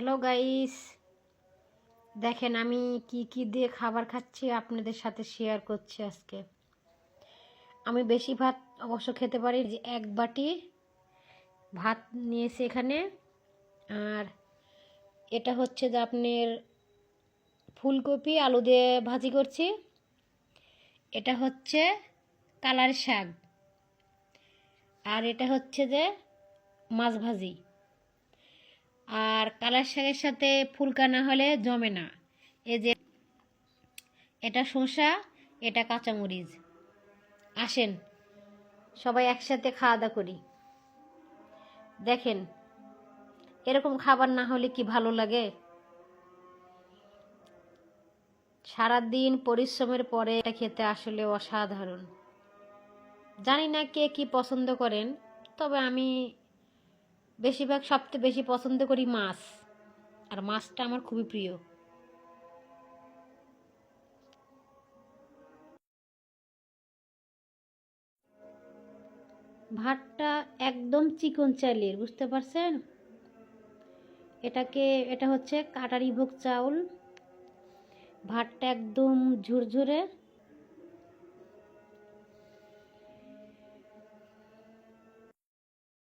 Hello guys দেখেন, আমি কি কি দিয়ে খাবার খাচ্ছি আপনাদের সাথে শেয়ার করছি আজকে। আমি বেশি ভাত অবশ্য খেতে পারি যে এক বাটি ভাত নিয়েছি এখানে। আর এটা হচ্ছে যে আপনার ফুলকপি, আলু দিয়ে ভাজি করছি। এটা হচ্ছে কালার শাক। আর এটা হচ্ছে যে মাছ ভাজি। আর কালার শাকের সাথে ফুলকা না হলে জমে না। এই যে এটা শসা, এটা কাঁচামরিচ। আসেন, সবাই একসাথে খাওয়া দাওয়া করি। দেখেন, এরকম খাবার না হলে কি ভালো লাগে? সারাদিন পরিশ্রমের পরে এটা খেতে আসলে অসাধারণ। জানি না কে কি পছন্দ করেন, তবে আমি বেশিরভাগ সবচেয়ে বেশি পছন্দ করি মাছ। আর মাছটা আমার খুবই প্রিয়। ভাতটা একদম চিকন চালের, বুঝতে পারছেন? এটাকে, এটা হচ্ছে কাটারি ভোগ চাউল। ভাতটা একদম ঝুরঝুরে।